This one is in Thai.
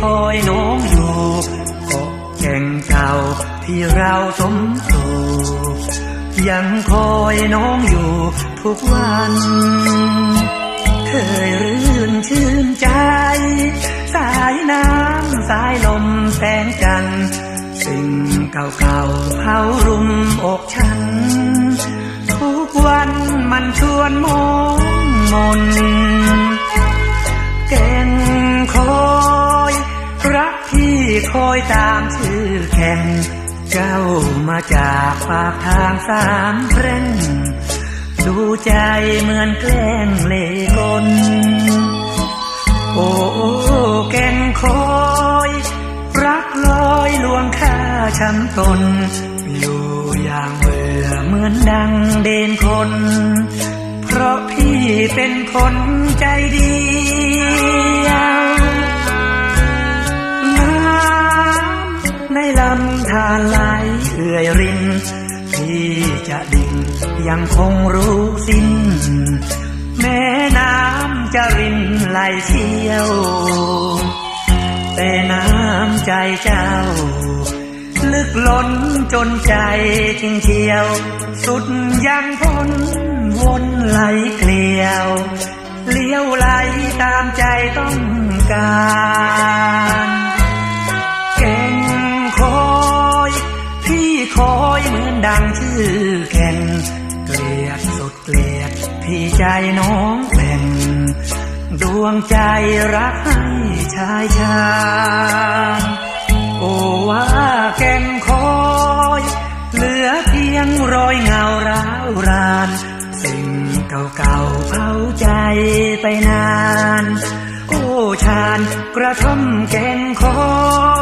คอยน้องอยู่ก็แก่งเก่าที่เราสมปลูกยังคอยน้องอยู่ทุกวัน เคยรื่นชื่นใจ สายน้ำสายลมแสงจันทร์สิ่งเก่าๆเผารุมอกฉัน ทุกวันมันชวนมองมน คอยตามชื่อแข่ง เจ้ามาจากปากทางสามเร่ง ดูใจเหมือนแกล้งเล่กลโอ้แก่งคอย รักลอยลวงค่าช้ำตน อยู่อย่างเบื่อเหมือนดังเดนคน เพราะพี่เป็นคนใจดี เอื่อยรินพี่จะดิ่งยังคงรู้สิ้น แม่น้ำจะรินไหลเชี่ยว แต่น้ำใจเจ้า ลึกล้นจนใจจริงเชียว สุดยังพ้นวนไหลเกลียว เลี้ยวไหลตามใจต้องการ ดังชื่อแข่นเกลียดสุดเกลียดพี่ใจน้องแบ่งดวงใจรักให้ชายชาญโอ้ว่าแก่งคอย เหลือเพียงรอยเงาร้าวราน สิ่งเก่าๆเผาใจไปนาน โอ้ชานกระท่อมแก่งคอย